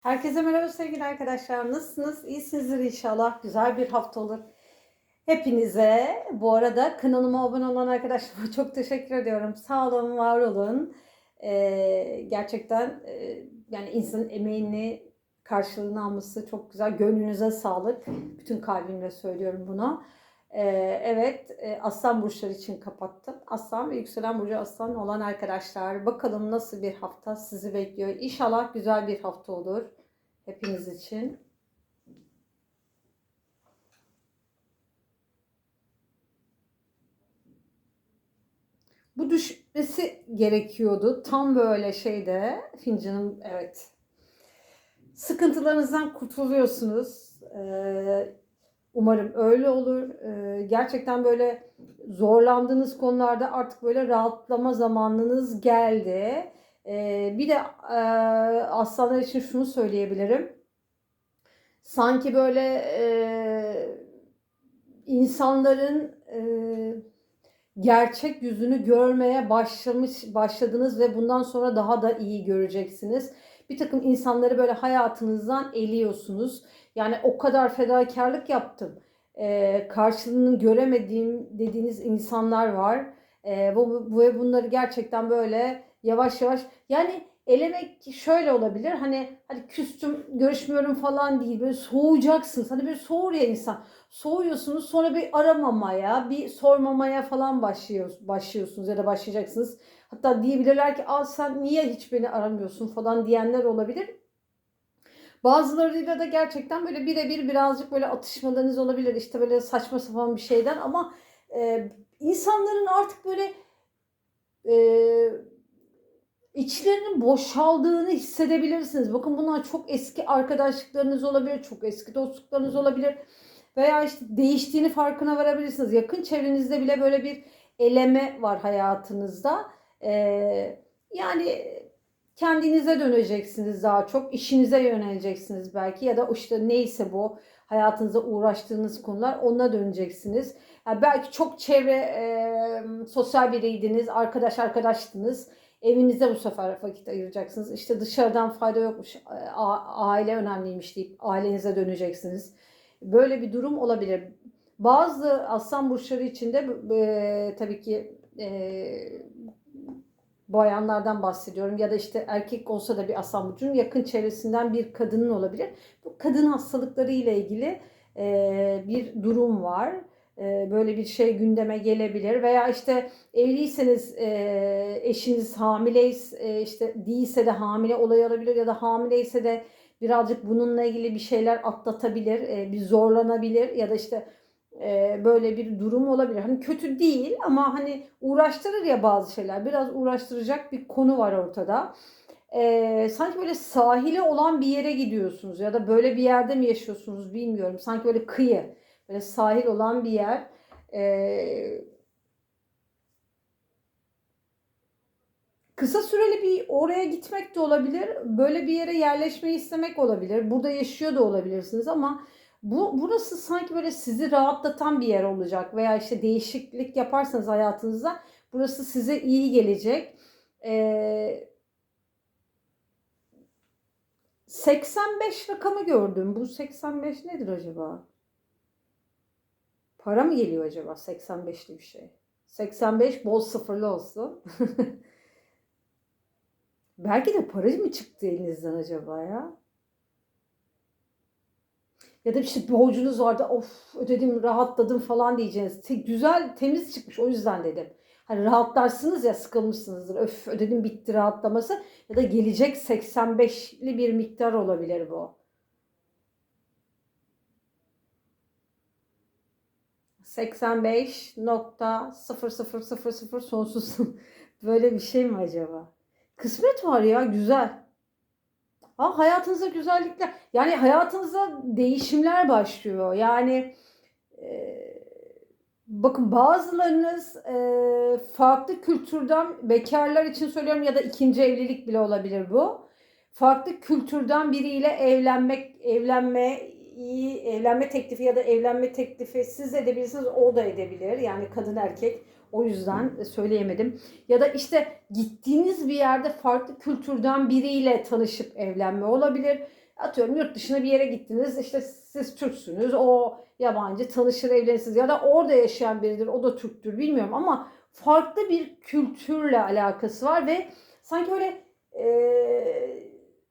Herkese merhaba sevgili arkadaşlar. Nasılsınız? İyisinizdir inşallah. Güzel bir hafta olur. Hepinize bu arada kanalıma abone olan arkadaşlarıma çok teşekkür ediyorum. Sağ olun, var olun. Ee, gerçekten e, yani insanın emeğini karşılığını alması çok güzel. Gönlünüze sağlık. Bütün kalbimle söylüyorum bunu. Ee, evet, e, Aslan burçları için kapattım. Aslan ve yükselen burcu Aslan olan arkadaşlar. Bakalım nasıl bir hafta sizi bekliyor. İnşallah güzel bir hafta olur hepiniz için. Bu düşmesi gerekiyordu. Tam böyle şeyde fincanım evet. Sıkıntılarınızdan kurtuluyorsunuz. Ee, umarım öyle olur. Ee, gerçekten böyle zorlandığınız konularda artık böyle rahatlama zamanınız geldi. Ee, bir de e, aslanlar için şunu söyleyebilirim. Sanki böyle e, insanların e, gerçek yüzünü görmeye başlamış başladınız ve bundan sonra daha da iyi göreceksiniz. Bir takım insanları böyle hayatınızdan eliyorsunuz. Yani o kadar fedakarlık yaptım. E, karşılığını göremediğim dediğiniz insanlar var. E, bu, bu bunları gerçekten böyle yavaş yavaş yani elemek şöyle olabilir. Hani hani küstüm, görüşmüyorum falan değil. Böyle soğuyacaksınız. Hani bir soğur ya insan. Soğuyorsunuz sonra bir aramamaya, bir sormamaya falan başlıyor, başlıyorsunuz ya da başlayacaksınız. Hatta diyebilirler ki Aa, sen niye hiç beni aramıyorsun falan diyenler olabilir. Bazılarıyla da gerçekten böyle birebir birazcık böyle atışmalarınız olabilir. İşte böyle saçma sapan bir şeyden ama e, insanların artık böyle e, içlerinin boşaldığını hissedebilirsiniz. Bakın bunlar çok eski arkadaşlıklarınız olabilir, çok eski dostluklarınız olabilir veya işte değiştiğini farkına varabilirsiniz. Yakın çevrenizde bile böyle bir eleme var hayatınızda. Ee, yani kendinize döneceksiniz daha çok, işinize yöneleceksiniz belki ya da işte neyse bu hayatınızda uğraştığınız konular ona döneceksiniz. Yani belki çok çevre e, sosyal biriydiniz, arkadaş arkadaştınız Evinizde bu sefer vakit ayıracaksınız. İşte dışarıdan fayda yokmuş, aile önemliymiş deyip ailenize döneceksiniz. Böyle bir durum olabilir. Bazı aslan burçları içinde e, tabii ki e, bayanlardan bahsediyorum ya da işte erkek olsa da bir aslan burcunun yakın çevresinden bir kadının olabilir. Bu kadın hastalıkları ile ilgili e, bir durum var. E, böyle bir şey gündeme gelebilir veya işte evliyseniz e, eşiniz hamileyiz e, işte değilse de hamile olay olabilir ya da hamileyse de birazcık bununla ilgili bir şeyler atlatabilir, bir zorlanabilir ya da işte böyle bir durum olabilir. Hani kötü değil ama hani uğraştırır ya bazı şeyler. Biraz uğraştıracak bir konu var ortada. Ee, sanki böyle sahile olan bir yere gidiyorsunuz ya da böyle bir yerde mi yaşıyorsunuz bilmiyorum. Sanki böyle kıyı Böyle sahil olan bir yer. Ee, kısa süreli bir oraya gitmek de olabilir. Böyle bir yere yerleşmeyi istemek olabilir. Burada yaşıyor da olabilirsiniz ama bu burası sanki böyle sizi rahatlatan bir yer olacak veya işte değişiklik yaparsanız hayatınızda burası size iyi gelecek. Ee, 85 rakamı gördüm. Bu 85 nedir acaba? Para mı geliyor acaba 85'li bir şey? 85 bol sıfırlı olsun. Belki de para mı çıktı elinizden acaba ya? Ya da işte borcunuz vardı of ödedim rahatladım falan diyeceğiniz. Te- güzel temiz çıkmış o yüzden dedim. Hani rahatlarsınız ya sıkılmışsınızdır. Öf ödedim bitti rahatlaması. Ya da gelecek 85'li bir miktar olabilir bu. 85.0000 sonsuz. Böyle bir şey mi acaba? Kısmet var ya güzel. Ha, hayatınıza güzellikler yani hayatınıza değişimler başlıyor. Yani e, bakın bazılarınız e, farklı kültürden bekarlar için söylüyorum ya da ikinci evlilik bile olabilir bu. Farklı kültürden biriyle evlenmek evlenme iyi evlenme teklifi ya da evlenme teklifi siz edebilirsiniz o da edebilir. Yani kadın erkek o yüzden söyleyemedim. Ya da işte gittiğiniz bir yerde farklı kültürden biriyle tanışıp evlenme olabilir. atıyorum yurt dışına bir yere gittiniz işte siz Türksünüz o yabancı tanışır evlenirsiniz ya da orada yaşayan biridir o da Türktür bilmiyorum ama farklı bir kültürle alakası var ve sanki öyle e,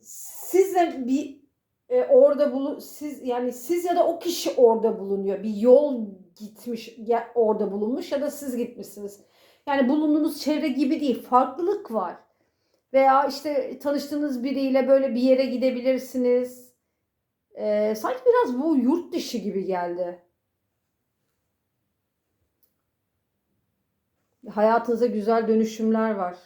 sizle bir e, orada bulu siz yani siz ya da o kişi orada bulunuyor bir yol gitmiş ya, orada bulunmuş ya da siz gitmişsiniz yani bulunduğunuz çevre gibi değil farklılık var veya işte tanıştığınız biriyle böyle bir yere gidebilirsiniz. Ee, sanki biraz bu yurt dışı gibi geldi. Hayatınıza güzel dönüşümler var.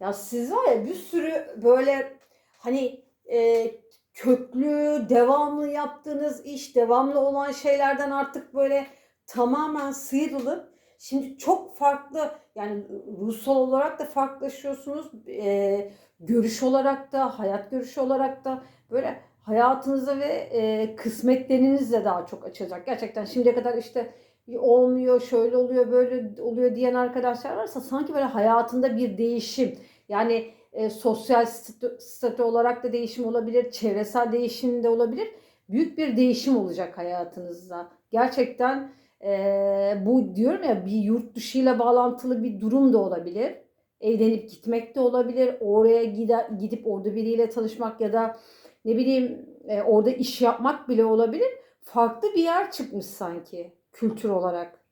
Ya siz var ya bir sürü böyle hani e, köklü, devamlı yaptığınız iş, devamlı olan şeylerden artık böyle tamamen sıyrılıp Şimdi çok farklı yani ruhsal olarak da farklılaşıyorsunuz. E, görüş olarak da, hayat görüşü olarak da böyle hayatınızda ve e, kısmetleriniz de daha çok açacak. Gerçekten şimdiye kadar işte olmuyor, şöyle oluyor, böyle oluyor diyen arkadaşlar varsa sanki böyle hayatında bir değişim. Yani e, sosyal statü, statü olarak da değişim olabilir, çevresel değişim de olabilir. Büyük bir değişim olacak hayatınızda. Gerçekten e, bu diyorum ya bir yurt dışıyla bağlantılı bir durum da olabilir. Evlenip gitmek de olabilir. Oraya gide, gidip orada biriyle tanışmak ya da ne bileyim e, orada iş yapmak bile olabilir. Farklı bir yer çıkmış sanki kültür olarak.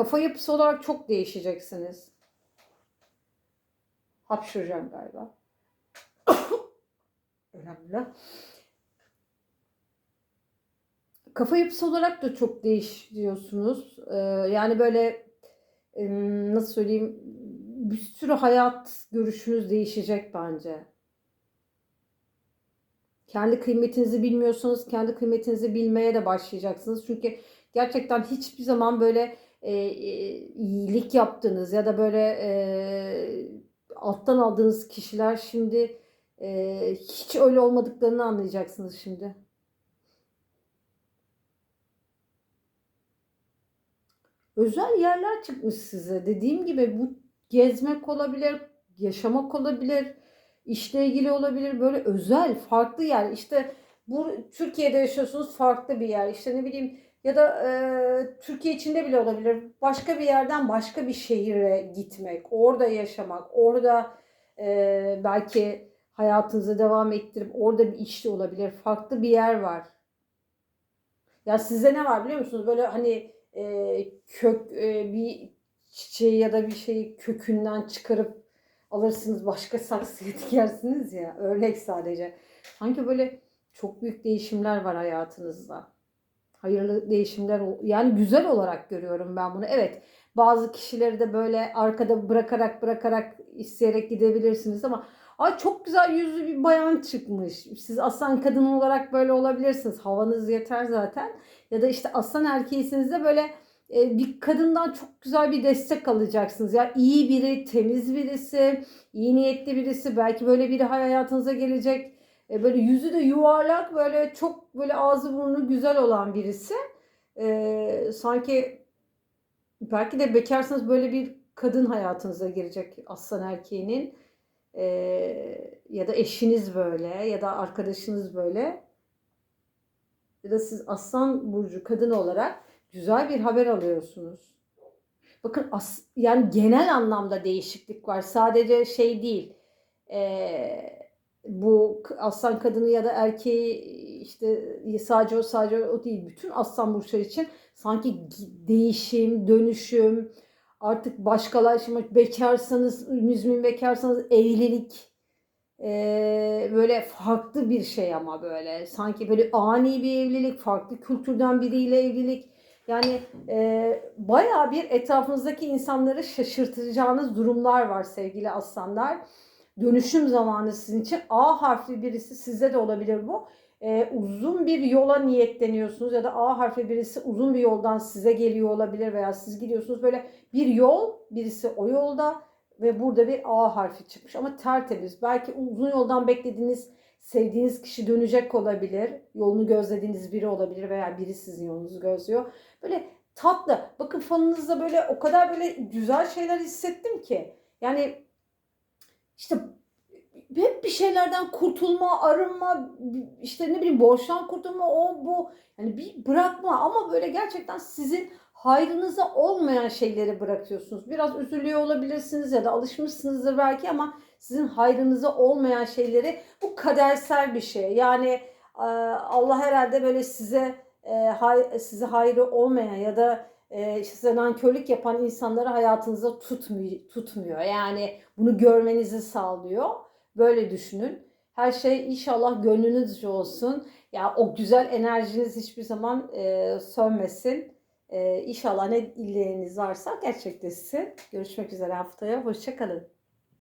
Kafa yapısı olarak çok değişeceksiniz. Hapşıracağım galiba. Önemli. Kafa yapısı olarak da çok değişiyorsunuz. Ee, yani böyle nasıl söyleyeyim bir sürü hayat görüşünüz değişecek bence. Kendi kıymetinizi bilmiyorsanız kendi kıymetinizi bilmeye de başlayacaksınız. Çünkü gerçekten hiçbir zaman böyle e, e, iyilik yaptığınız ya da böyle e, alttan aldığınız kişiler şimdi ee, hiç öyle olmadıklarını anlayacaksınız şimdi. Özel yerler çıkmış size. Dediğim gibi bu gezmek olabilir, yaşamak olabilir, işle ilgili olabilir. Böyle özel, farklı yer. İşte bu Türkiye'de yaşıyorsunuz farklı bir yer. İşte ne bileyim ya da e, Türkiye içinde bile olabilir. Başka bir yerden başka bir şehire gitmek, orada yaşamak, orada e, belki hayatınızı devam ettirip orada bir iş de olabilir. Farklı bir yer var. Ya size ne var biliyor musunuz? Böyle hani e, kök e, bir çiçeği ya da bir şeyi kökünden çıkarıp alırsınız başka saksıya dikersiniz ya. Örnek sadece. Sanki böyle çok büyük değişimler var hayatınızda. Hayırlı değişimler yani güzel olarak görüyorum ben bunu. Evet bazı kişileri de böyle arkada bırakarak bırakarak isteyerek gidebilirsiniz ama Ay çok güzel yüzlü bir bayan çıkmış. Siz aslan kadın olarak böyle olabilirsiniz. Havanız yeter zaten. Ya da işte aslan erkeğisiniz de böyle e, bir kadından çok güzel bir destek alacaksınız. Ya iyi biri, temiz birisi, iyi niyetli birisi, belki böyle biri hayatınıza gelecek. E, böyle yüzü de yuvarlak, böyle çok böyle ağzı burnu güzel olan birisi. E, sanki belki de bekarsanız böyle bir kadın hayatınıza girecek aslan erkeğinin e, ya da eşiniz böyle ya da arkadaşınız böyle ya da siz aslan burcu kadın olarak güzel bir haber alıyorsunuz. Bakın as, yani genel anlamda değişiklik var. Sadece şey değil. E, bu aslan kadını ya da erkeği işte sadece o sadece o değil. Bütün aslan burçları için sanki değişim, dönüşüm, artık başkalaşmak, bekarsanız, müzmin bekarsanız evlilik ee, böyle farklı bir şey ama böyle sanki böyle ani bir evlilik, farklı kültürden biriyle evlilik. Yani e, bayağı bir etrafınızdaki insanları şaşırtacağınız durumlar var sevgili aslanlar. Dönüşüm zamanı sizin için A harfli birisi sizde de olabilir bu e, uzun bir yola niyetleniyorsunuz ya da A harfi birisi uzun bir yoldan size geliyor olabilir veya siz gidiyorsunuz böyle bir yol birisi o yolda ve burada bir A harfi çıkmış ama tertemiz. Belki uzun yoldan beklediğiniz sevdiğiniz kişi dönecek olabilir. Yolunu gözlediğiniz biri olabilir veya biri sizin yolunuzu gözlüyor. Böyle tatlı. Bakın falınızda böyle o kadar böyle güzel şeyler hissettim ki. Yani işte hep bir şeylerden kurtulma, arınma, işte ne bileyim borçtan kurtulma, o bu. Yani bir bırakma ama böyle gerçekten sizin hayrınıza olmayan şeyleri bırakıyorsunuz. Biraz üzülüyor olabilirsiniz ya da alışmışsınızdır belki ama sizin hayrınıza olmayan şeyleri bu kadersel bir şey. Yani Allah herhalde böyle size size hayrı olmayan ya da e, size nankörlük yapan insanları hayatınıza tutmuyor, tutmuyor. Yani bunu görmenizi sağlıyor. Böyle düşünün. Her şey inşallah gönlünüzce olsun. Ya o güzel enerjiniz hiçbir zaman e, sönmesin. E, inşallah ne dileğiniz varsa gerçekleşsin. Görüşmek üzere haftaya. Hoşçakalın.